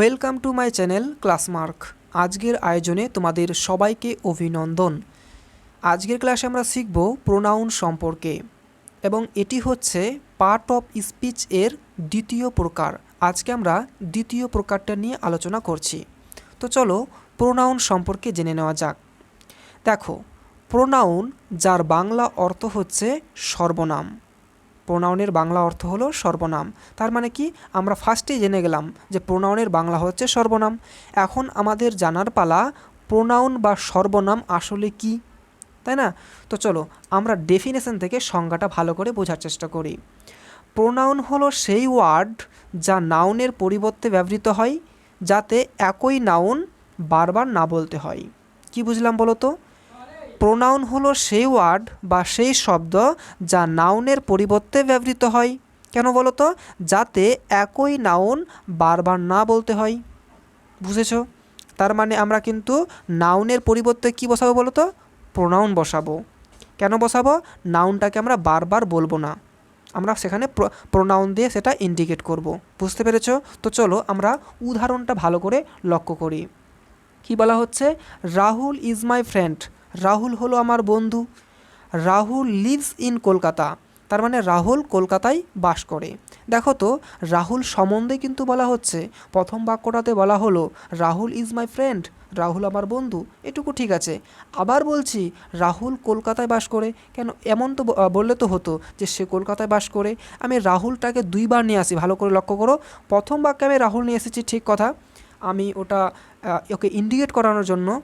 Welcome to my channel class mark আজকের আয়োজনে তোমাদের সবাইকে অভিনন্দন। আজকের ক্লাসে আমরা শিখব প্রোনাউন সম্পর্কে এবং এটি হচ্ছে পার্ট অফ স্পিচ এর দ্বিতীয় প্রকার। আজকে আমরা দ্বিতীয় প্রকারটা নিয়ে আলোচনা করছি। তো চলো প্রোনাউন সম্পর্কে জেনে নেওয়া যাক। দেখো, প্রোনাউন যার বাংলা অর্থ হচ্ছে সর্বনাম। প্রোনাউনের বাংলা অর্থ হলো সর্বনাম। তার মানে কি? আমরা ফার্স্টেই জেনে গেলাম যে প্রোনাউনের বাংলা হচ্ছে সর্বনাম। এখন আমাদের জানার পালা প্রোনাউন বা সর্বনাম আসলে কি? তাই না? তো চলো আমরা ডেফিনেশন থেকে সংজ্ঞাটা ভালো করে বোঝার চেষ্টা করি। প্রোনাউন হলো সেই ওয়ার্ড যা নাউনের পরিবর্তে ব্যবহৃত হয়, যাতে একই নাউন বারবার না বলতে হয়। কি বুঝলাম বলো তো? প্রোনাউন হলো সেই ওয়ার্ড বা সেই শব্দ যা নাউনের পরিবর্তে ব্যবহৃত হয়। কেন বলো তো? যাতে একই নাউন বারবার না বলতে হয়। বুঝেছ? তার মানে আমরা কিন্তু নাউনের পরিবর্তে কি বসাবো বলো তো? প্রোনাউন বসাবো। কেন বসাবো? নাউনটাকে আমরা বারবার বলব না। আমরা সেখানে প্রোনাউন দিয়ে সেটা ইন্ডিকেট করব। বুঝতে পেরেছ? তো চলো আমরা উদাহরণটা ভালো করে লক্ষ্য করি। কি বলা হচ্ছে? Rahul is my friend Rahul হলো আমার বন্ধু। Rahul lives in Kolkata. তার মানে রাহুল কলকাতায় বাস করে। দেখো তো, রাহুল সম্বন্ধে কিন্তু বলা হচ্ছে। প্রথম বাক্যটাতে বলা হলো, Rahul is my friend Rahul আমার বন্ধু। এটুকু ঠিক আছে। আবার বলছি, রাহুল কলকাতায় বাস করে। কেন? এমন তো বললে তো হতো যে সে কলকাতায় বাস করে। আমি রাহুলটাকে দুইবার নিয়ে আসি, ভালো করে লক্ষ্য করো। প্রথম বাক্যে আমি রাহুল নিয়ে এসেছি ঠিক কথা। আমি ওটা ওকে ইন্ডিকেট করানোর জন্য।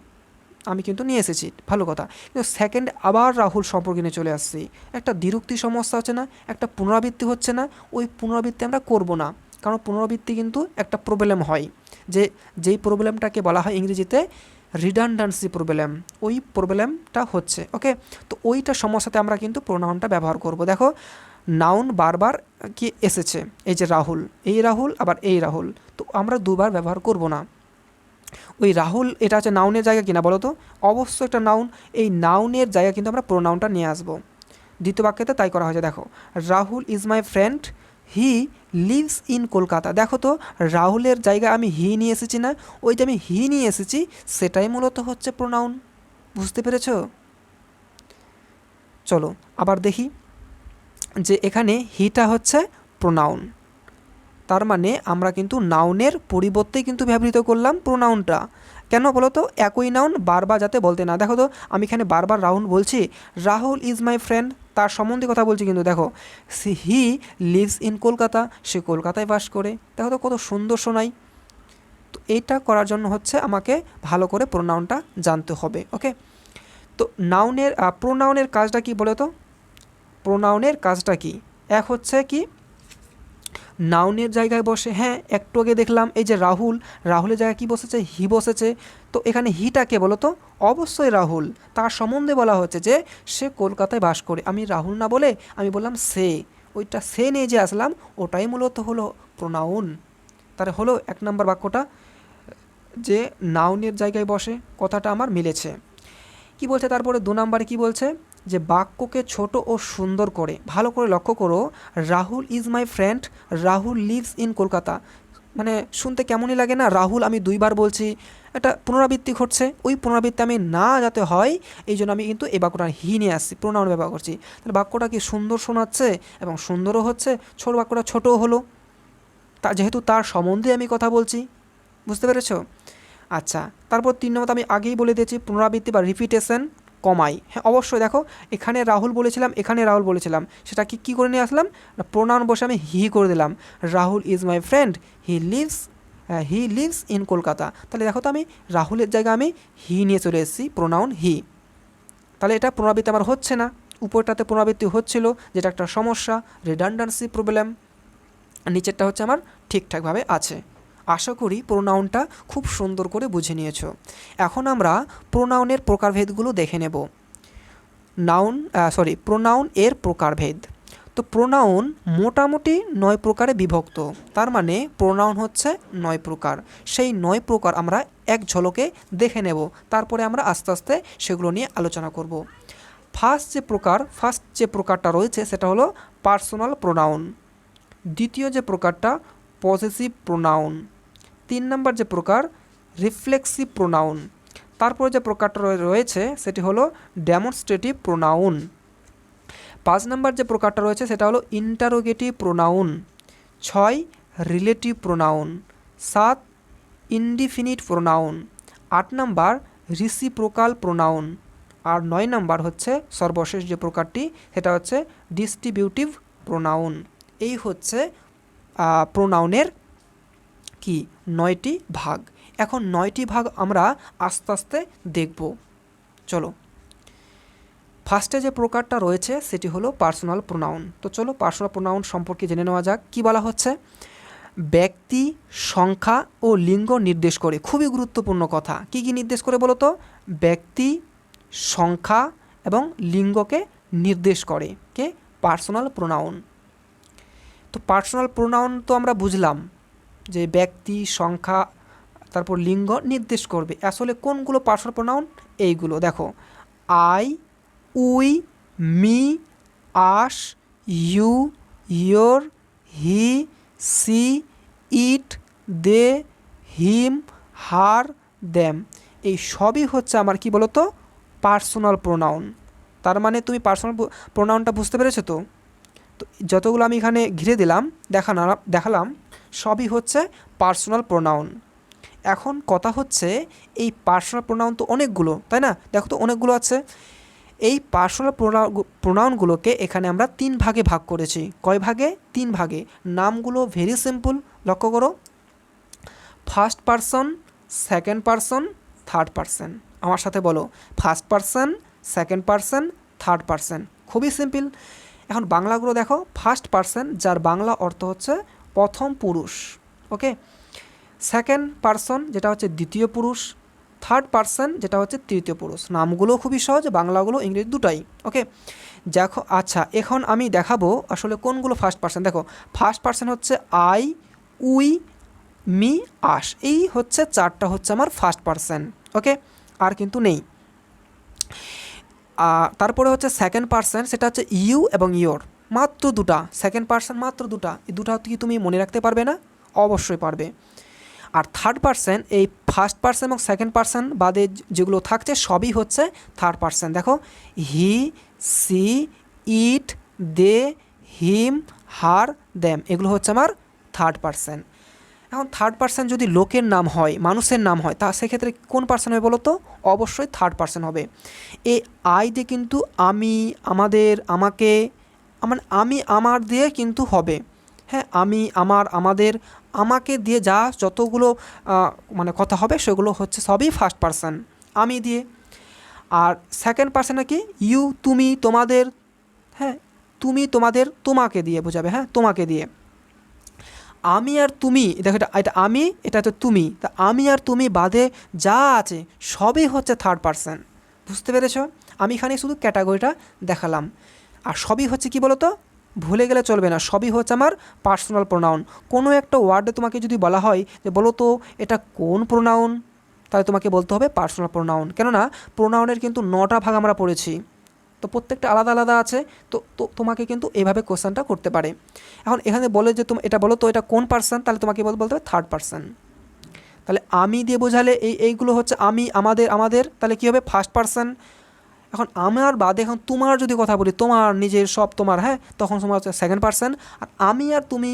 আমি কিন্তু নিয়ে এসেছি, ভালো কথা। কিন্তু সেকেন্ড আবার রাহুল সম্পর্কে নিয়ে চলে আসছি। একটা দ্বিরুক্তি সমস্যা হচ্ছে না, একটা পুনরাবৃত্তি হচ্ছে না, ওই পুনরাবৃত্তি আমরা করব না। কারণ পুনরাবৃত্তি কিন্তু একটা প্রবলেম হয়। যে, যেই প্রবলেমটাকে বলা হয় ইংরেজিতে রিডান্ডান্সি প্রবলেম ওই প্রবলেমটা হচ্ছে ওকে তো ওইটা সমস্যাতে আমরা কিন্তু প্রোনাউনটা ব্যবহার করব। দেখো নাউন বারবার কি এসেছে, এই যে রাহুল, এই রাহুল, আবার এই রাহুল। তো আমরা দুবার ব্যবহার করব না। ওই রাহুল, এটা হচ্ছে নাউনের জায়গা কিনা বলো তো? অবশ্যই একটা নাউন এই নাউনের জায়গা কিন্তু আমরা প্রোনাউনটা নিয়ে আসব। দ্বিতীয় বাক্যতে তাই করা হয়েছে, দেখো, Rahul is my friend he lives in Kolkata. দেখো তো, রাহুলের জায়গায় আমি হি নিয়ে এসেছি না, ওই যে আমি হি নিয়ে এসেছি, সেটাই মূলত হচ্ছে প্রোনাউন বুঝতে পেরেছ? চলো, আবার দেখি যে এখানে হিটা হচ্ছে প্রোনাউন তার মানে আমরা কিন্তু নাউনের পরিবর্তে কিন্তু ব্যবহৃত করলাম প্রোনাউনটা কেন বলো তো একই নাউন বারবার যাতে বলতে না। দেখো তো, আমি এখানে বারবার রাহুল বলছি, রাহুল ইজ মাই ফ্রেন্ড তার সম্বন্ধে কথা বলছি কিন্তু দেখো হি লিভস ইন কলকাতা, সে কলকাতায় বাস করে। দেখো তো, কত সুন্দর শোনাই তো এইটা করার জন্য হচ্ছে আমাকে ভালো করে প্রোনাউনটা জানতে হবে ওকে তো নাউনের প্রোনাউনের কাজটা কি বলো তো প্রোনাউনের কাজটা কি? এক হচ্ছে কি নাউনের জায়গায় বসে হ্যাঁ একটু আগে দেখলাম এই যে রাহুল, রাহুলের জায়গায় কি বসেছে? হি বসেছে। তো এখানে হিটাকে বলো তো? অবশ্যই রাহুল। তার সম্বন্ধে বলা হচ্ছে যে সে কলকাতায় বাস করে। আমি রাহুল না বলে আমি বললাম সে। ওইটা সে নিয়ে যে আসলাম, ওটাই মূলত হলো প্রোনাউন তার হলো এক নম্বর বাক্যটা, যে নাউনের জায়গায় বসে, কথাটা আমার মিলেছে। কি বলছে? তারপরে দু নম্বরে কি বলছে? যে বাক্যকে ছোট ও সুন্দর করে। ভালো করে লক্ষ্য করো, Rahul is my friend Rahul lives in Kolkata. মানে শুনতে কেমনই লাগে না, রাহুল, আমি দুইবার বলছি। একটা পুনরাবৃত্তি ঘটছে, ওই পুনরাবৃত্তি আমি না যাতে হয়, এই জন্য আমি কিন্তু এই বাক্যটা হি নিয়ে আসছি প্রোনাউন ব্যবহার করছি। তাহলে বাক্যটা কি সুন্দর শোনাচ্ছে এবং সুন্দরও হচ্ছে, ছোট বাক্যটা ছোটও হলো। তা যেহেতু তার সম্বন্ধে আমি কথা বলছি, বুঝতে পেরেছ? আচ্ছা তারপর তিন নম্বর আমি আগেই বলে দিয়েছি, পুনরাবৃত্তি বা রিপিটেশন কমাই। হ্যাঁ অবশ্যই দেখো, এখানে রাহুল বলেছিলাম, এখানে রাহুল বলেছিলাম। সেটা কি কী করে নিয়ে আসলাম? প্রোনাউন বসে আমি হি করে দিলাম। Rahul is my friend, he lives he lives in Kolkata. তাহলে দেখো তো আমি রাহুলের জায়গায় আমি হি নিয়ে চলে এসেছি, প্রোনাউন হি। তাহলে এটা পুনরাবৃত্তি আমার হচ্ছে না। উপরটাতে পুনরাবৃত্তি হচ্ছিল, যেটা একটা সমস্যা রিডান্ডান্সি প্রবলেম নিচেরটা হচ্ছে আমার ঠিকঠাকভাবে আছে। আশা করি প্রোনাউনটা খুব সুন্দর করে বুঝে নিয়েছ। এখন আমরা প্রোনাউনের প্রকারভেদগুলো দেখে নেব। নাউন সরি প্রোনাউন এর প্রকারভেদ। তো প্রোনাউন মোটামুটি নয় প্রকারে বিভক্ত। তার মানে প্রোনাউন হচ্ছে নয় প্রকার। সেই নয় প্রকার আমরা এক ঝলকে দেখে নেব। তারপরে আমরা আস্তে আস্তে সেগুলো নিয়ে আলোচনা করব। ফার্স্ট যে প্রকার, ফার্স্ট যে প্রকারটা রয়েছে সেটা হলো পার্সোনাল প্রোনাউন। দ্বিতীয় যে প্রকারটা পসেসিভ প্রোনাউন। তিন নাম্বার যে প্রকার, রিফ্লেক্সিভ প্রোনাউন। তারপরে যে প্রকারটা রয়ে- রয়েছে, সেটি হলো ডেমনস্ট্রেটিভ প্রোনাউন। পাঁচ নাম্বার যে প্রকারটা রয়েছে, সেটা হলো ইন্টারোগেটিভ প্রোনাউন। ছয়, রিলেটিভ প্রোনাউন। সাত, ইনডিফিনিট প্রোনাউন। আট নাম্বার, রিসিপ্রোকাল প্রোনাউন। আর নয় নাম্বার হচ্ছে, সর্বশেষ যে প্রকারটি, সেটা হচ্ছে ডিস্ট্রিবিউটিভ প্রোনাউন। এই হচ্ছে প্রোনাউনের কি? নয়টি ভাগ। এখন নয়টি ভাগ আমরা আস্তে আস্তে দেখব। চলো। ফার্স্টে যে প্রকারটা রয়েছে সেটি হলো পার্সোনাল প্রোনাউন। তো চলো পার্সোনাল প্রোনাউন সম্পর্কে জেনে নেওয়া যাক। কি বলা হচ্ছে? ব্যক্তি, সংখ্যা ও লিঙ্গ নির্দেশ করে। খুবই গুরুত্বপূর্ণ কথা। কি কি নির্দেশ করে বলো তো? ব্যক্তি, সংখ্যা এবং লিঙ্গকে নির্দেশ করে। কে? Personal pronoun. তো পার্সোনাল প্রোনাউন তো আমরা বুঝলাম। যে ব্যক্তি, সংখ্যা, তারপর লিঙ্গ নির্দেশ করবে। আসলে কোনগুলো পার্সোনাল প্রোনাউন এইগুলো। দেখো, I, we, me, us, you, your, he, she, it, they, him, her them এই সবই হচ্ছে আমার কি বলতো? পার্সোনাল প্রোনাউন তার মানে তুমি পার্সোনাল প্রোনাউনটা বুঝতে পেরেছ তো? তো যতগুলো আমি এখানে ঘিরে দিলাম দেখালাম দেখালাম সবই হচ্ছে পার্সোনাল প্রোনাউন এখন কথা হচ্ছে, এই পার্সোনাল প্রোনাউন তো অনেকগুলো, তাই না? দেখো তো অনেকগুলো আছে। এই পার্সোনাল প্রোনাউনগুলোকে এখানে আমরা তিন ভাগে ভাগ করেছি। কয় ভাগে? তিন ভাগে। নামগুলো ভেরি সিম্পল লক্ষ্য করো। First person second person third person আমার সাথে বলো first person second person third person খুবই সিম্পল এখন বাংলাগুলো দেখো ফার্স্ট পারসন যার বাংলা অর্থ হচ্ছে প্রথম পুরুষ ওকে সেকেন্ড পারসন যেটা হচ্ছে দ্বিতীয় পুরুষ। থার্ড পারসন যেটা হচ্ছে তৃতীয় পুরুষ। নামগুলো খুবই সহজ, বাংলাগুলো ইংরেজি দুটাই ওকে দেখো আচ্ছা এখন আমি দেখাবো আসলে কোনগুলো ফার্স্ট পারসন দেখো ফার্স্ট পারসন হচ্ছে আই, উই, মি আস এই হচ্ছে চারটা হচ্ছে আমার ফার্স্ট পারসন ওকে আর কিন্তু নেই। তারপরে হচ্ছে সেকেন্ড পারসন সেটা হচ্ছে ইউ এবং ইয়োর। মাত্র দুটা সেকেন্ড পারসন মাত্র দুটা, এই দুটা কি তুমি মনে রাখতে পারবে না? অবশ্যই পারবে। আর থার্ড পার্সন এই ফার্স্ট পার্সন এবং সেকেন্ড পার্সন বাদে যেগুলো থাকছে সবই হচ্ছে থার্ড পার্সন দেখো হি she it they him her them এগুলো হচ্ছে আমার থার্ড পার্সন এখন থার্ড পার্সন যদি লোকের নাম হয়, মানুষের নাম হয়, তা সেক্ষেত্রে কোন পার্সন হবে বলো তো অবশ্যই থার্ড পার্সন হবে। এই আই দিয়ে কিন্তু আমি, আমাদের, আমাকে মানে আমি আমার দিয়ে কিন্তু হবে। হ্যাঁ আমি আমার, আমাদের, আমাকে দিয়ে যা যতগুলো মানে কথা হবে সেগুলো হচ্ছে সবই ফার্স্ট পার্সন আমি দিয়ে। আর সেকেন্ড পার্সনে কি? ইউ তুমি, তোমাদের হ্যাঁ তুমি, তোমাদের, তোমাকে দিয়ে বোঝাবে হ্যাঁ তোমাকে দিয়ে। আমি আর তুমি, দেখো এটা এটা আমি, এটা তো তুমি, তা আমি আর তুমি বাদে যা আছে সবই হচ্ছে থার্ড পার্সন বুঝতে পেরেছ? আমি এখানে শুধু ক্যাটাগরিটা দেখালাম। আর সবই হচ্ছে কি বলতো? ভুলে গেলে চলবে না। সবই হচ্ছে আমার পার্সোনাল প্রোনাউন কোনো একটা ওয়ার্ডে তোমাকে যদি বলা হয় যে, বলো তো, এটা কোন প্রোনাউন তাহলে তোমাকে বলতে হবে পার্সোনাল প্রোনাউন কেননা প্রোনাউনের কিন্তু নটা ভাগ আমরা পড়েছি। তো প্রত্যেকটা আলাদা আলাদা আছে। তো তোমাকে কিন্তু এভাবে কোশ্চেনটা করতে পারে। এখন এখানে বলে যে, তুমি, এটা বলো তো, এটা কোন পার্সন তাহলে তোমাকে বলতে হবে থার্ড পার্সন তাহলে আমি দিয়ে বোঝালে এই, এইগুলো হচ্ছে আমি, আমাদের আমাদের, তাহলে কী হবে? ফার্স্ট পার্সন এখন আমার বাদে এখন তোমার যদি কথা বলি, তোমার নিজের সব তোমার হ্যাঁ? তখন তোমার হচ্ছে সেকেন্ড পার্সন আর আমি আর তুমি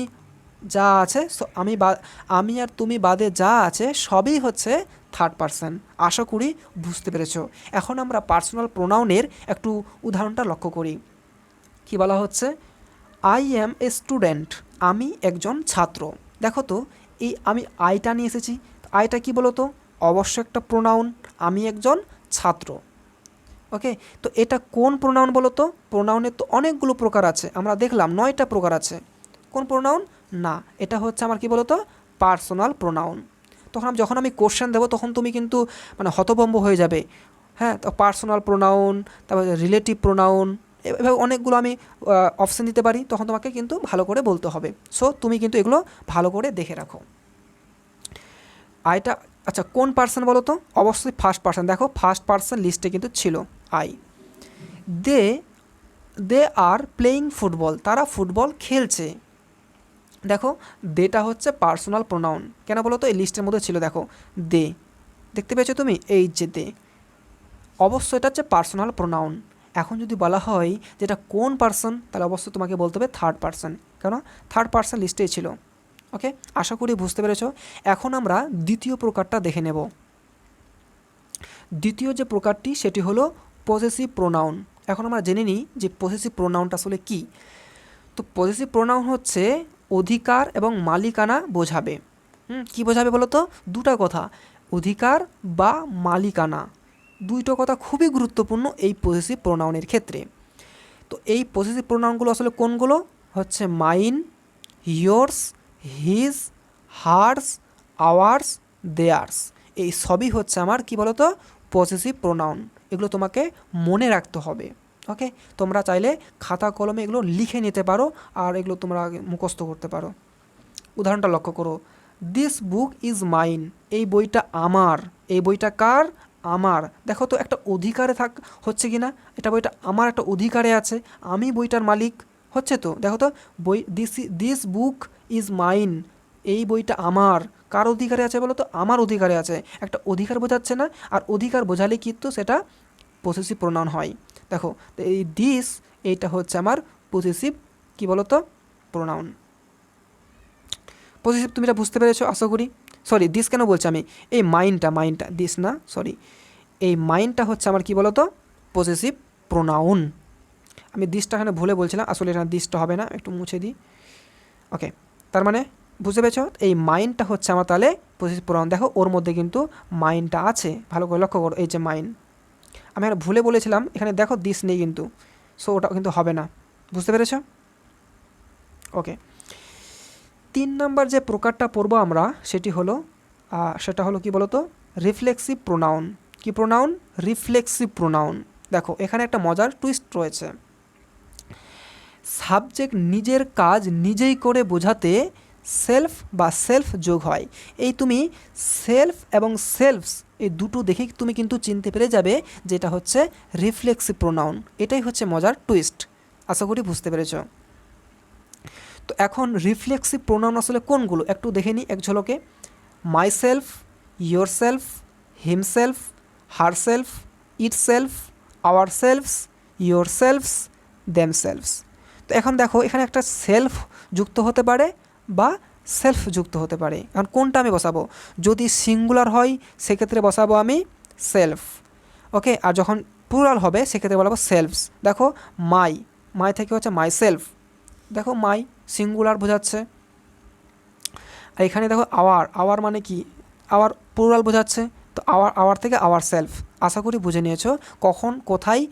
যা আছে আমি আমি আর তুমি বাদে যা আছে, সবই হচ্ছে থার্ড পার্সন আশা করি বুঝতে পেরেছ। এখন আমরা পার্সোনাল প্রোনাউনের একটু উদাহরণটা লক্ষ্য করি। কি বলা হচ্ছে? আই অ্যাম এ স্টুডেন্ট আমি একজন ছাত্র। দেখো তো, এই আমি আইটা নিয়ে এসেছি। আইটা কি বলো তো অবশ্য একটা প্রোনাউন আমি একজন ছাত্র। ওকে? তো এটা কোন প্রোনাউন বলো তো প্রোনাউনের তো অনেকগুলো প্রকার আছে। আমরা দেখলাম নয়টা প্রকার আছে। কোন প্রোনাউন না। এটা হচ্ছে আমার কি বলো তো পার্সোনাল প্রোনাউন তখন যখন আমি কোশ্চেন দেবো, তখন তুমি কিন্তু মানে হতভম্ব হয়ে যাবে। হ্যাঁ তো পার্সোনাল প্রোনাউন তারপর রিলেটিভ প্রোনাউন এভাবে অনেকগুলো আমি অপশান দিতে পারি। তখন তোমাকে কিন্তু ভালো করে বলতে হবে। সো তুমি কিন্তু এগুলো ভালো করে দেখে রাখো। আইটা আচ্ছা কোন পার্সন বলো তো অবশ্যই ফার্স্ট পার্সন দেখো ফার্স্ট পার্সন লিস্টে কিন্তু ছিল। I. They they are playing football, তারা ফুটবল খেলছে। দেখো, দেটা হচ্ছে পার্সোনাল প্রোনাউন। কেন বলো তো? এই লিস্টের মধ্যে ছিল, দেখো, দে। দেখতে পেয়েছ তুমি? এই যে দে। অবশ্যই এটা হচ্ছে পার্সোনাল প্রোনাউন। এখন যদি বলা হয় যে এটা কোন পার্সন, তাহলে অবশ্যই তোমাকে বলতে হবে থার্ড পার্সন। কেন থার্ড পার্সন লিস্টেই ছিল। ওকে? আশা করি বুঝতে পেরেছ। এখন আমরা দ্বিতীয় প্রকারটা দেখে নেব। দ্বিতীয় যে প্রকারটি, সেটি হলো পজেসিভ প্রোনাউন এখন আমরা জেনে নিই যে পজেসিভ প্রোনাউনটা আসলে কী। তো পজেসিভ প্রোনাউন হচ্ছে অধিকার এবং মালিকানা বোঝাবে। হুম, কী বোঝাবে বলো তো দুটা কথা, অধিকার বা মালিকানা। দুইটো কথা খুবই গুরুত্বপূর্ণ এই পজেসিভ প্রোনাউনের ক্ষেত্রে। তো এই পজেসিভ প্রোনাউনগুলো আসলে কোনগুলো? হচ্ছে mine yours his hers ours theirs এই সবই হচ্ছে আমার কি বলতো? পজেসিভ প্রোনাউন এগুলো তোমাকে মনে রাখতে হবে ওকে তোমরা চাইলে খাতা, কলমে এগুলো লিখে নিতে পারো আর এগুলো তোমরা মুখস্থ করতে পারো। উদাহরণটা লক্ষ্য করো দিস বুক ইজ মাইন এই বইটা আমার। এই বইটা কার? আমার। দেখো তো, একটা অধিকারে থাক, হচ্ছে কি না এটা বইটা আমার একটা অধিকারে আছে, আমি বইটার মালিক, হচ্ছে তো? দেখো তো, বই this this book is mine এই বইটা আমার। কার অধিকারে আছে বলো তো আমার অধিকারে আছে। একটা অধিকার বোঝাচ্ছে না, আর অধিকার বোঝালে কিন্তু সেটা পসেসিভ প্রোনাউন হয়। দেখো, তো এই দিস এইটা হচ্ছে আমার পসেসিভ কি বলো তো প্রোনাউন পসেসিভ তুমি এটা বুঝতে পেরেছ, আশা করি? সরি দিস কেন বলছি আমি? এই মাইন্ডটা মাইন্ডটা দিস না সরি এই মাইন্ডটা হচ্ছে আমার কি বলতো? পসেসিভ প্রোনাউন আমি দিসটা এখানে ভুলে বলছিলাম, আসলে এখানে দিসটা হবে না, একটু মুছে দিই। ওকে তার মানে বুঝতে পেরেছ? এই মাইন্ডটা হচ্ছে আমার তাহলে পসেসিভ প্রোনাউন দেখো, ওর মধ্যে কিন্তু মাইন্ডটা আছে। ভালো করে লক্ষ্য করো, এই যে মাইন্ড আমি এখানে ভুলে বলেছিলাম, এখানে দেখো দিস নেই কিন্তু। সো ওটা কিন্তু হবে না। বুঝতে পেরেছ? ওকে তিন নাম্বার যে প্রকারটা পড়ব আমরা, সেটি হলো সেটা হলো কি বলতো? রিফ্লেক্সিভ প্রোনাউন কি প্রোনাউন রিফ্লেক্সিভ প্রোনাউন দেখো, এখানে একটা মজার টুইস্ট রয়েছে। সাবজেক্ট নিজের কাজ নিজেই করে বোঝাতে সেলফ বা সেলফ যোগ হয়। এই তুমি সেলফ এবং সেলফস এই দুটো দেখেই তুমি কিন্তু চিনতে পেরে যাবে যেটা হচ্ছে রিফ্লেক্সিভ প্রোনাউন এটাই হচ্ছে মজার টুইস্ট আশা করি বুঝতে পেরেছ। তো এখন রিফ্লেক্সিভ প্রোনাউন আসলে কোনগুলো? একটু দেখে নিই এক ঝলকে। Myself yourself himself herself itself ourselves yourselves themselves তো এখন দেখো, এখানে একটা সেলফ যুক্ত হতে পারে। বা সেলফ যুক্ত হতে পারে। এখন কোনটা আমি বসাবো? যদি সিঙ্গুলার হয়, সেক্ষেত্রে বসাবো আমি সেলফ ওকে আর যখন প্লুরাল হবে, সেক্ষেত্রে বলাবো সেলফস দেখো মাই মাই থেকে হচ্ছে মাই সেলফ দেখো মাই সিঙ্গুলার বোঝাচ্ছে। আর এখানে দেখো আওয়ার আওয়ার মানে কি? আওয়ার প্লুরাল বোঝাচ্ছে। তো আওয়ার আওয়ার থেকে আওয়ার সেলফ আশা করি বুঝে নিয়েছো কখন কোথায়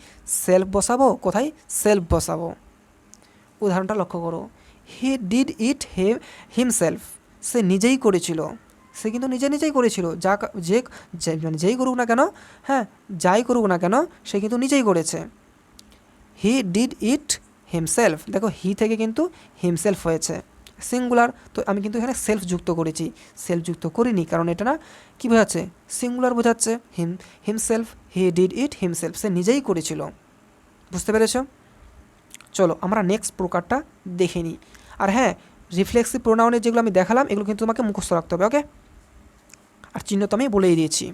সেলফ বসাবো, কোথায় সেলফ বসাবো। উদাহরণটা লক্ষ্য করো। হি ডিড ইট হে হিমসেলফ সে নিজেই করেছিল। সে কিন্তু নিজে নিজেই করেছিল। যা যে মানে যেই করুক না কেন হ্যাঁ যাই করুক না কেন, সে কিন্তু নিজেই করেছে। হি ডিড ইট হিমসেলফ দেখো হি থেকে কিন্তু হিমসেলফ হয়েছে। সিঙ্গুলার তো আমি কিন্তু এখানে সেলফ যুক্ত করেছি। সেলফ যুক্ত করিনি, কারণ এটা না কী বোঝাচ্ছে? সিঙ্গুলার বোঝাচ্ছে him himself he did it himself সে নিজেই করেছিল। বুঝতে পেরেছ? চলো, আমরা নেক্সট প্রকারটা দেখে নিই। আর হ্যাঁ রিফ্লেক্সিভ প্রোনাউনের যেগুলো আমি দেখালাম, এগুলো কিন্তু তোমাকে মুখস্থ রাখতে হবে ওকে আর চিহ্ন তো আমি বলেই দিয়েছি।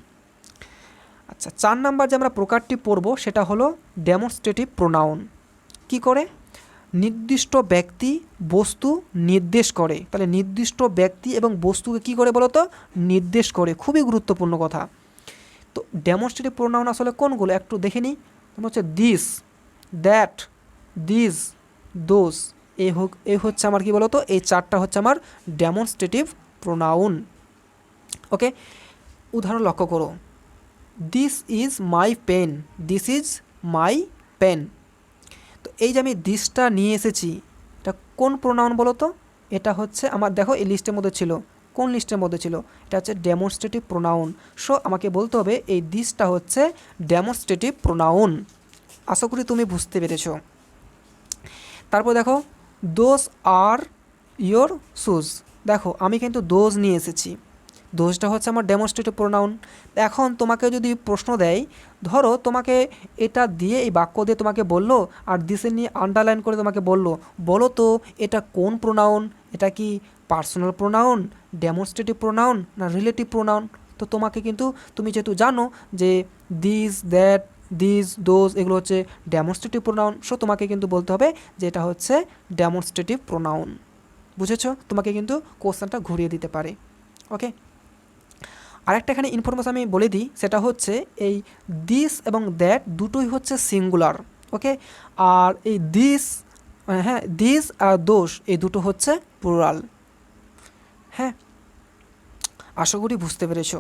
আচ্ছা চার নাম্বার যে আমরা প্রকারটি পড়ব, সেটা হলো ডেমনস্ট্রেটিভ প্রোনাউন কি করে? নির্দিষ্ট ব্যক্তি বস্তু নির্দেশ করে। তাহলে নির্দিষ্ট ব্যক্তি এবং বস্তুকে কি করে বলো তো নির্দেশ করে। খুবই গুরুত্বপূর্ণ কথা। তো ডেমনস্ট্রেটিভ প্রোনাউন আসলে কোনগুলো? একটু দেখে নিই। হচ্ছে দিস দ্যাট দিস দোজ এই হোক এই হচ্ছে আমার কি বলতো? এই চারটা হচ্ছে আমার ডেমনস্ট্রেটিভ প্রোনাউন ওকে উদাহরণ লক্ষ্য করো। This is my pen this is my pen তো এই যে আমি দিসটা নিয়ে এসেছি, এটা কোন প্রোনাউন বলো তো? এটা হচ্ছে আমার, দেখো এই লিস্টের মধ্যে ছিল। কোন লিস্টের মধ্যে ছিল? এটা হচ্ছে ডেমনস্ট্রেটিভ প্রোনাউন সো আমাকে বলতে হবে, এই দিসটা হচ্ছে ডেমনস্ট্রেটিভ প্রোনাউন আশা করি তুমি বুঝতে পেরেছ। তারপর দেখো দোজ আর ইয়োর শুজ দেখো, আমি কিন্তু দোজ নিয়ে এসেছি। দোষটা হচ্ছে আমার ডেমনস্ট্রেটিভ প্রোনাউন এখন তোমাকে যদি প্রশ্ন দেয়, ধরো তোমাকে এটা দিয়ে এই বাক্য দিয়ে তোমাকে বলল, আর দিসে নিয়ে আন্ডারলাইন করে তোমাকে বলল, বলো তো এটা কোন প্রোনাউন এটা কি পার্সোনাল প্রোনাউন ডেমনস্ট্রেটিভ প্রোনাউন না রিলেটিভ প্রোনাউন তো তোমাকে কিন্তু, তুমি যেহেতু জানো যে দিস দ্যাট দিস দোজ এগুলো হচ্ছে ডেমনস্ট্রেটিভ প্রোনাউন সো তোমাকে কিন্তু বলতে হবে যে এটা হচ্ছে ডেমনস্ট্রেটিভ প্রোনাউন বুঝেছ? তোমাকে কিন্তু কোশ্চেনটা ঘুরিয়ে দিতে পারে। ওকে আরেকটা এখানে ইনফরমেশন আমি বলে দিই, সেটা হচ্ছে এই দিস এবং দ্যাট দুটোই হচ্ছে সিঙ্গুলার ওকে আর এই দিস হ্যাঁ দিস আর দোষ এই দুটো হচ্ছে প্লুরাল হ্যাঁ? আশা করি বুঝতে পেরেছ।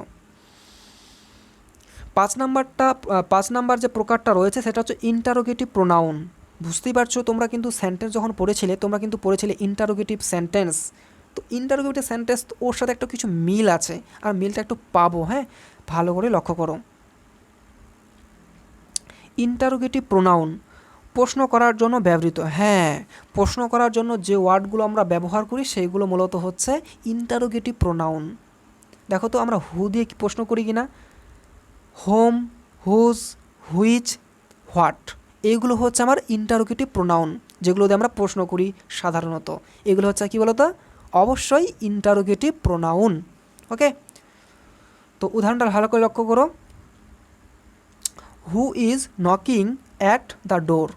পাঁচ নাম্বারটা পাঁচ নাম্বার যে প্রকারটা রয়েছে সেটা হচ্ছে ইন্টারোগেটিভ প্রোনাউন বুঝতেই পারছ, তোমরা কিন্তু সেন্টেন্স যখন পড়েছিলে, তোমরা কিন্তু পড়েছিলে ইন্টারোগেটিভ সেন্টেন্স তো ইন্টারোগেটিভ সেন্টেন্স ওর সাথে একটা কিছু মিল আছে, আর মিলটা একটু পাবো হ্যাঁ? ভালো করে লক্ষ্য করো। ইন্টারোগেটিভ প্রোনাউন প্রশ্ন করার জন্য ব্যবহৃত হ্যাঁ প্রশ্ন করার জন্য যে ওয়ার্ডগুলো আমরা ব্যবহার করি সেইগুলো মূলত হচ্ছে ইন্টারোগেটিভ প্রোনাউন দেখো তো আমরা হু দিয়ে কি প্রশ্ন করি কিনা? Whom, whose, which, what. এইগুলো হচ্ছে আমার ইন্টারোগেটিভ প্রোনাউন যেগুলো দিয়ে আমরা প্রশ্ন করি সাধারণত। এগুলো হচ্ছে কী বলতো? অবশ্যই ইন্টারোগেটিভ প্রোনাউন ওকে তো উদাহরণটা ভালো করে লক্ষ্য করো। Who is knocking at the door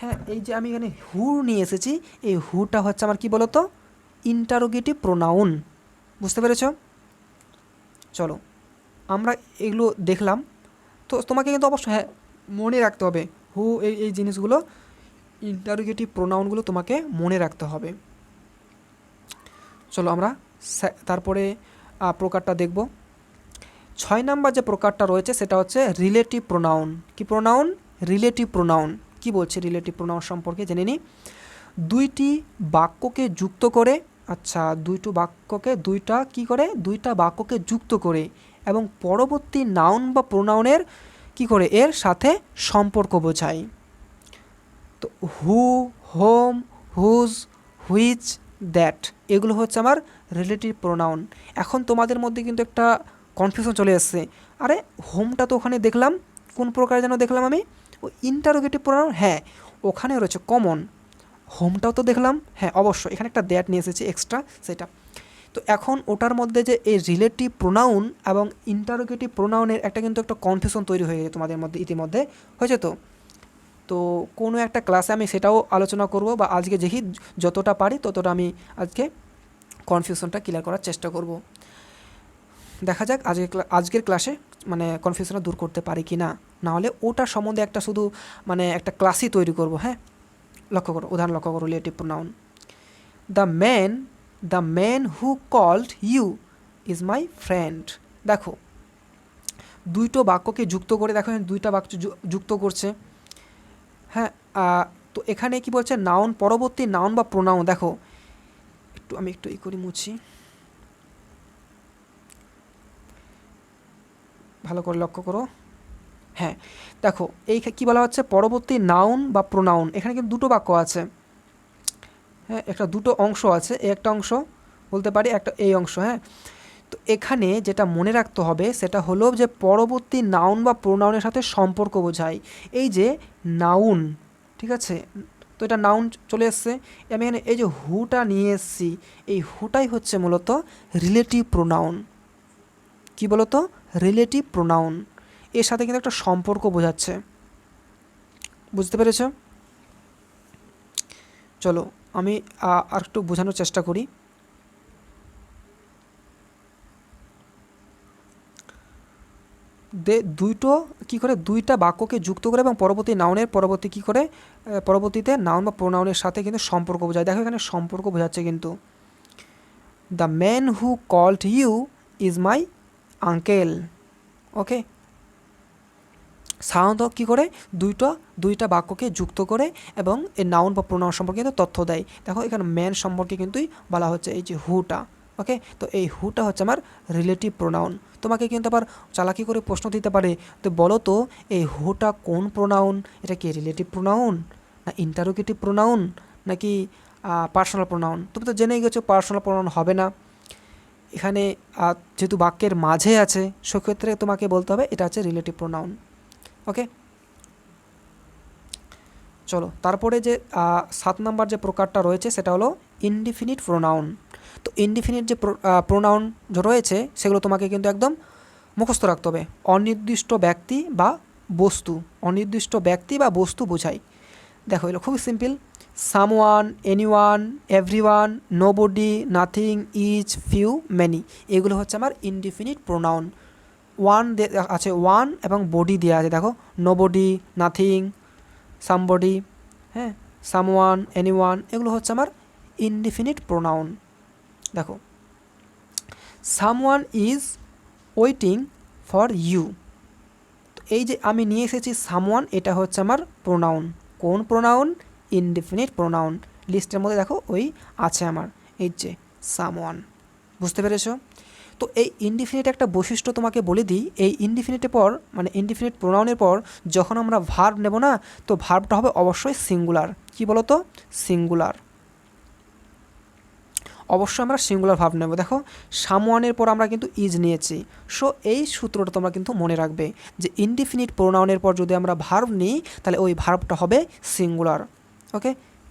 হ্যাঁ এই যে আমি এখানে হু নিয়ে এসেছি, এই হুটা হচ্ছে আমার কি বলতো? ইন্টারোগেটিভ প্রোনাউন বুঝতে পেরেছ? চলো। আমরা এগুলো দেখলাম। তো তোমাকে কিন্তু অবশ্যই হ্যাঁ মনে রাখতে হবে হু এই এই জিনিসগুলো ইন্টারোগেটিভ প্রোনাউনগুলো তোমাকে মনে রাখতে হবে। চলো আমরা তারপরে প্রকারটা দেখব। ছয় নাম্বার যে প্রকারটা রয়েছে সেটা হচ্ছে রিলেটিভ প্রোনাউন কি প্রোনাউন রিলেটিভ প্রোনাউন কি বলছে রিলেটিভ প্রোনাউন সম্পর্কে জেনে নিই দুইটি বাক্যকে যুক্ত করে আচ্ছা দুইটো বাক্যকে দুইটা কি করে? দুইটা বাক্যকে যুক্ত করে। এবং পরবর্তী নাউন বা প্রোনাউনের কি করে? এর সাথে সম্পর্ক বোঝায়। তো who whom whose which that এগুলো হচ্ছে আমার রিলেটিভ প্রোনাউন এখন তোমাদের মধ্যে কিন্তু একটা কনফিউশন চলে আসছে আরে হোমটা তো ওখানে দেখলাম। কোন প্রকার যেন দেখলাম আমি? ও ইন্টারোগেটিভ প্রোনাউন হ্যাঁ ওখানে রয়েছে কমন হোমটাও তো দেখলাম। হ্যাঁ অবশ্যই। এখানে একটা দ্যাট নিয়ে এসেছে এক্সট্রা সেটা। তো এখন ওটার মধ্যে যে এই রিলেটিভ প্রোনাউন এবং ইন্টারোগেটিভ প্রোনাউনের একটা কিন্তু একটা কনফিউশন তৈরি হয়ে গেছে তোমাদের মধ্যে, ইতিমধ্যে। হয়েছে তো? তো কোনো একটা ক্লাসে আমি সেটাও আলোচনা করব বা আজকে যেহি যতটা পারি ততটা আমি আজকে কনফিউশনটা ক্লিয়ার করার চেষ্টা করব। দেখা যাক আজকে আজকের ক্লাসে মানে কনফিউশনটা দূর করতে পারি কি না। নাহলে ওটার সম্বন্ধে একটা শুধু মানে একটা ক্লাসই তৈরি করব হ্যাঁ? লক্ষ্য করো, উদাহরণ লক্ষ্য করো relative pronoun the man the man who called you is my friend দেখো, দুইটো বাক্যকে যুক্ত করে, দেখো দুইটা বাক্য যুক্ত করছে। হ্যাঁ তো এখানে কি বলছে? নাউন পরবর্তী নাউন বা প্রোনাউন দেখো। একটু, আমি একটু ই করি মুছি। ভালো করে লক্ষ্য করো। হ্যাঁ দেখো, এই কী বলা হচ্ছে? পরবর্তী নাউন বা প্রোনাউন এখানে কিন্তু দুটো বাক্য আছে। হ্যাঁ একটা দুটো অংশ আছে একটা অংশ, বলতে পারি একটা এই অংশ হ্যাঁ। তো এখানে যেটা মনে রাখতে হবে, সেটা হলো যে পরবর্তী নাউন বা প্রোনাউনের সাথে সম্পর্ক বোঝায়। এই যে নাউন ঠিক আছে? তো এটা নাউন চলে এসছে। আমি এখানে এই যে হুটা নিয়ে এসছি, এই হুটাই হচ্ছে মূলত রিলেটিভ প্রোনাউন কি বলতো? রিলেটিভ প্রোনাউন এর সাথে কিন্তু একটা সম্পর্ক বোঝাচ্ছে। বুঝতে পেরেছ? চলো আমি আর একটু বোঝানোর চেষ্টা করি। দে, দুইটো, কি করে? দুইটা বাক্যকে যুক্ত করে এবং পরবর্তী নাউনের পরবর্তী কি করে? পরবর্তীতে নাউন বা প্রোনাউনের সাথে কিন্তু সম্পর্ক বোঝায়। দেখো এখানে সম্পর্ক বোঝাচ্ছে কিন্তু। The man who called you is my uncle ওকে সাধারণত কী করে? দুইটা দুইটা বাক্যকে যুক্ত করে এবং এই নাউন বা প্রোনাউন সম্পর্কে কিন্তু তথ্য দেয়। দেখো, এখানে ম্যান সম্পর্কে কিন্তুই বলা হচ্ছে এই যে হুটা ওকে তো এই হুটা হচ্ছে আমার রিলেটিভ প্রোনাউন তোমাকে কিন্তু আবার চালাকি করে প্রশ্ন দিতে পারে, তো বলো তো, এই হুটা কোন প্রোনাউন এটা কি রিলেটিভ প্রোনাউন না ইন্টারোগেটিভ প্রোনাউন নাকি পার্সোনাল প্রোনাউন তুমি তো জেনেই গেছো পার্সোনাল প্রোনাউন হবে না। এখানে যেহেতু বাক্যের মাঝে আছে, সেক্ষেত্রে তোমাকে বলতে হবে এটা হচ্ছে রিলেটিভ প্রোনাউন ওকে? চলো, তারপরে যে সাত নাম্বার যে প্রকারটা রয়েছে সেটা হলো ইনডিফিনিট প্রোনাউন তো ইনডিফিনিট যে প্রোনাউন রয়েছে সেগুলো তোমাকে কিন্তু একদম মুখস্থ রাখতে হবে। অনির্দিষ্ট ব্যক্তি বা বস্তু, অনির্দিষ্ট ব্যক্তি বা বস্তু বোঝায়। দেখো, এগুলো খুবই simple someone anyone everyone nobody nothing is few many এগুলো হচ্ছে আমার ইনডিফিনিট প্রোনাউন ওয়ান আছে ওয়ান এবং বডি দেওয়া আছে, দেখো নো বডি নাথিং সামবডি হ্যাঁ সাম সামওয়ান এনিওয়ান এগুলো হচ্ছে আমার ইনডিফিনিট প্রোনাউন দেখো। Someone is waiting for you তো এই যে আমি নিয়ে এসেছি সামওয়ান এটা হচ্ছে আমার প্রোনাউন কোন প্রোনাউন ইনডিফিনিট প্রোনাউন লিস্টের মধ্যে দেখো, ওই আছে আমার, এই যে সামওয়ান বুঝতে পেরেছ? তো এই ইনডিফিনিট একটা বৈশিষ্ট্য তোমাকে বলে দিই, এই ইনডিফিনিটের পর মানে ইনডিফিনিট প্রোনাউনের পর, যখন আমরা ভার্ব নেব না, তো ভার্বটা হবে অবশ্যই সিঙ্গুলার কি বলো তো সিঙ্গুলার অবশ্যই আমরা সিঙ্গুলার ভাব নেব। দেখো সামওয়ানের পর আমরা কিন্তু ইজ নিয়েছি। সো এই সূত্রটা তোমরা কিন্তু মনে রাখবে যে ইনডিফিনিট প্রোনাউনের পর যদি আমরা ভার্ব নিই, তাহলে ওই ভার্বটা হবে সিঙ্গুলার ওকে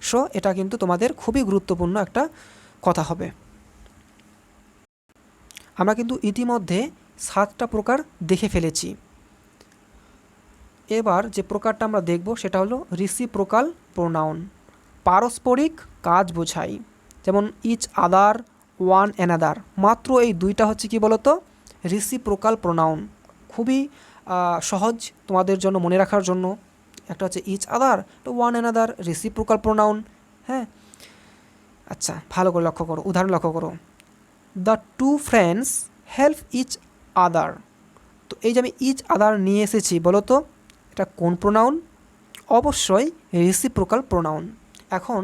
সো এটা কিন্তু তোমাদের খুবই গুরুত্বপূর্ণ একটা কথা হবে। আমরা কিন্তু ইতিমধ্যে সাতটা প্রকার দেখে ফেলেছি। এবার যে প্রকারটা আমরা দেখব সেটা হলো রিসিপ্রোকাল প্রোনাউন পারস্পরিক কাজ বোঝাই, যেমন ইচ আদার ওয়ান অ্যানাদার মাত্র এই দুইটা হচ্ছে কি বলতো? রিসিপ্রোকাল প্রোনাউন খুবই সহজ তোমাদের জন্য মনে রাখার জন্য। একটা হচ্ছে ইচ আদার তো ওয়ান অ্যানাদার ঋষি রিসিপ্রোকাল প্রোনাউন হ্যাঁ? আচ্ছা ভালো করে লক্ষ্য করো, উদাহরণ লক্ষ্য করো। The two friends help each other. তো এই যে আমি ইচ আদার নিয়ে এসেছি, বলো তো, এটা কোন প্রোনাউন অবশ্যই রিসিপ্রোকাল প্রোনাউন এখন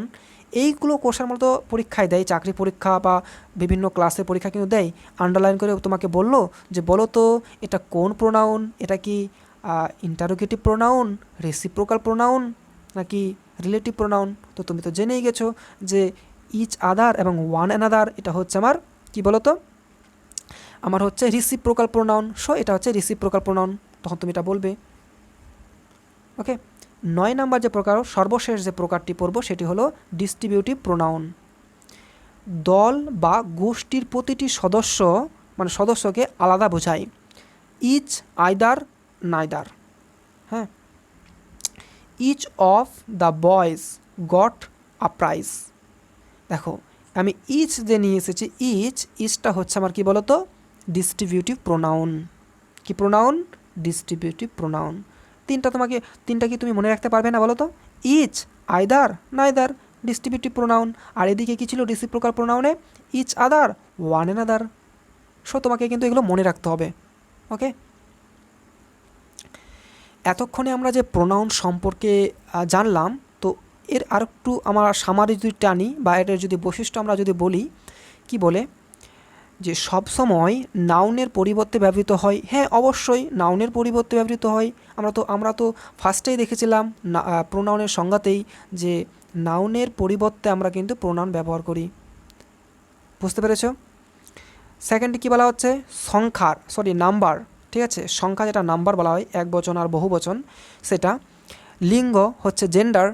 এইগুলো কোষার মতো পরীক্ষায় দেয় চাকরি পরীক্ষা বা বিভিন্ন ক্লাসের পরীক্ষা কিন্তু দেয় আন্ডারলাইন করে তোমাকে বলল যে, বলো তো, এটা কোন প্রোনাউন এটা কি ইন্টারোগেটিভ প্রোনাউন রেসিপ্রোকাল প্রোনাউন নাকি রিলেটিভ প্রোনাউন তো তুমি তো জেনেই গেছো যে ইচ আদার এবং ওয়ান অ্যানাদার এটা হচ্ছে আমার কি বলো তো আমার হচ্ছে রিসিপ্রোকাল প্রোনাউন সো, এটা হচ্ছে রিসিপ্রোকাল প্রোনাউন তখন তুমি এটা বলবে। ওকে নয় নাম্বার যে প্রকার, সর্বশেষ যে প্রকারটি পড়ব, সেটি হলো ডিস্ট্রিবিউটিভ প্রোনাউন দল বা গোষ্ঠীর প্রতিটি সদস্য মানে সদস্যকে আলাদা বোঝায়। ইচ আইদার নাইদার হ্যাঁ? Each of the boys got a prize দেখো আমি ইচ যে নিয়ে এসেছি ইচ ইচটা হচ্ছে আমার কি বলতো? ডিস্ট্রিবিউটিভ প্রোনাউন কি প্রোনাউন ডিস্ট্রিবিউটিভ প্রোনাউন তিনটা তোমাকে, তিনটা কি তুমি মনে রাখতে পারবে না বলো তো each either neither distributive pronoun আর এদিকে কি ছিল? Reciprocal প্রোনাউনে each other one another so তোমাকে কিন্তু এগুলো মনে রাখতে হবে ওকে এতক্ষণে আমরা যে প্রোনাউন সম্পর্কে জানলাম এর আর একটু আমার সামারি যদি টানি বা এটার যদি বৈশিষ্ট্য আমরা যদি বলি, কি বলে? যে সব সময় নাউনের পরিবর্তে ব্যবহৃত হয়। হ্যাঁ অবশ্যই নাউনের পরিবর্তে ব্যবহৃত হয়। আমরা তো আমরা তো ফার্স্টেই দেখেছিলাম প্রোনাউনের সংজ্ঞাতেই যে নাউনের পরিবর্তে আমরা কিন্তু প্রোনাউন ব্যবহার করি। বুঝতে পেরেছ? সেকেন্ডে কী বলা হচ্ছে? সংখ্যার সরি নাম্বার ঠিক আছে? সংখ্যা যেটা নাম্বার বলা হয়, এক বচন আর বহু বচন সেটা। লিঙ্গ হচ্ছে জেন্ডার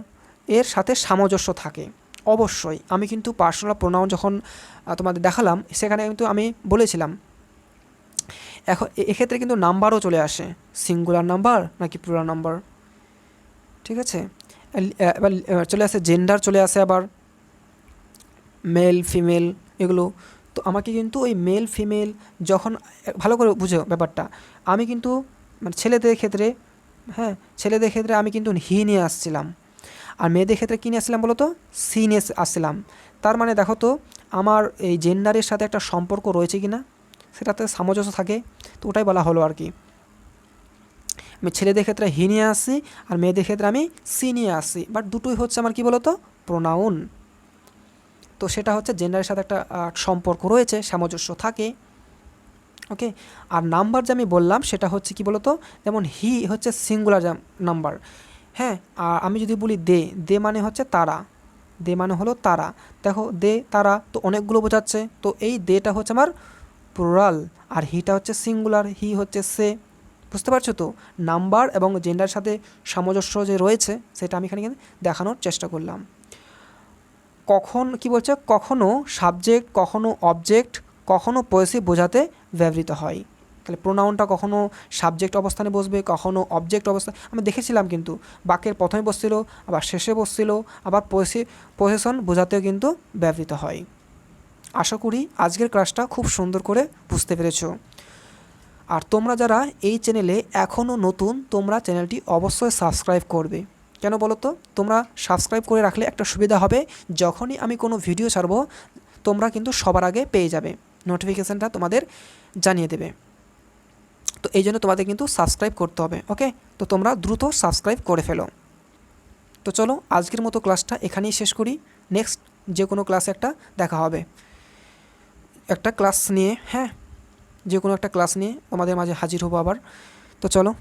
এর সাথে সামঞ্জস্য থাকে। অবশ্যই, আমি কিন্তু পার্সোনাল প্রোনাউন যখন তোমাদের দেখালাম, সেখানে কিন্তু আমি বলেছিলাম। এখন এক্ষেত্রে কিন্তু নাম্বারও চলে আসে। সিঙ্গুলার নাম্বার নাকি প্লুরাল নাম্বার ঠিক আছে? এবার চলে আসে জেন্ডার চলে আসে আবার মেল ফিমেল এগুলো। তো আমাকে কিন্তু ওই মেল ফিমেল যখন ভালো করে বুঝো ব্যাপারটা। আমি কিন্তু মানে ছেলেদের ক্ষেত্রে হ্যাঁ ছেলেদের ক্ষেত্রে আমি কিন্তু হি নিয়ে আসছিলাম। আর মেয়েদের ক্ষেত্রে কী নিয়ে আসছিলাম বলো তো? সি নিয়ে আসছিলাম। তার মানে দেখো তো, আমার এই জেন্ডারের সাথে একটা সম্পর্ক রয়েছে কি না সেটাতে সামঞ্জস্য থাকে, তো ওটাই বলা হলো আর কি। আমি ছেলেদের ক্ষেত্রে হি নিয়ে আসি আর মেয়েদের ক্ষেত্রে আমি সি নিয়ে আসি বাট দুটোই হচ্ছে আমার কি বলো তো? প্রোনাউন তো সেটা হচ্ছে জেন্ডারের সাথে একটা সম্পর্ক রয়েছে, সামঞ্জস্য থাকে। ওকে আর নাম্বার যে আমি বললাম, সেটা হচ্ছে কি বলতো যেমন হি হচ্ছে সিঙ্গুলার নাম্বার হ্যাঁ আর আমি যদি বলি দে দে মানে হচ্ছে তারা। দে মানে হলো তারা। দেখো, দে, তারা তো অনেকগুলো বোঝাচ্ছে। তো এই দেটা হচ্ছে আমার প্লুরাল আর হিটা হচ্ছে সিঙ্গুলার হি হচ্ছে সে। বুঝতে পারছ তো? নাম্বার এবং জেন্ডার সাথে সামঞ্জস্য যে রয়েছে, সেটা আমি এখানে দেখানোর চেষ্টা করলাম। কখন, কি বলছে? কখনো সাবজেক্ট কখনো অবজেক্ট কখনো পয়েসি বোঝাতে ব্যবহৃত হয়। তাহলে প্রোনাউনটা কখনো সাবজেক্ট অবস্থানে বসবে, কখনো অবজেক্ট অবস্থা, আমি দেখেছিলাম কিন্তু, বাক্যের প্রথমে বসছিল, আবার শেষে বসছিল, আবার পয়েসি পজিশন বোঝাতেও কিন্তু ব্যবহৃত হয়। আশা করি আজকের ক্লাসটা খুব সুন্দর করে বুঝতে পেরেছ। আর তোমরা যারা এই চ্যানেলে এখনও নতুন, তোমরা চ্যানেলটি অবশ্যই সাবস্ক্রাইব করবে। কেন বলো তো? তোমরা সাবস্ক্রাইব করে রাখলে একটা সুবিধা হবে, যখনই আমি কোনো ভিডিও ছাড়বো, তোমরা কিন্তু সবার আগে পেয়ে যাবে। নোটিফিকেশানটা তোমাদের জানিয়ে দেবে। তো এই জন্য তোমাদের কিন্তু সাবস্ক্রাইব করতে হবে ওকে তো তোমরা দ্রুত সাবস্ক্রাইব করে ফেলো। তো চলো, আজকের মতো ক্লাসটা এখানেই শেষ করি। নেক্সট যে কোনো ক্লাসে একটা দেখা হবে। একটা ক্লাস নিয়ে হ্যাঁ? যে কোনো একটা ক্লাস নিয়ে তোমাদের মাঝে হাজির হব আবার। তো চলো।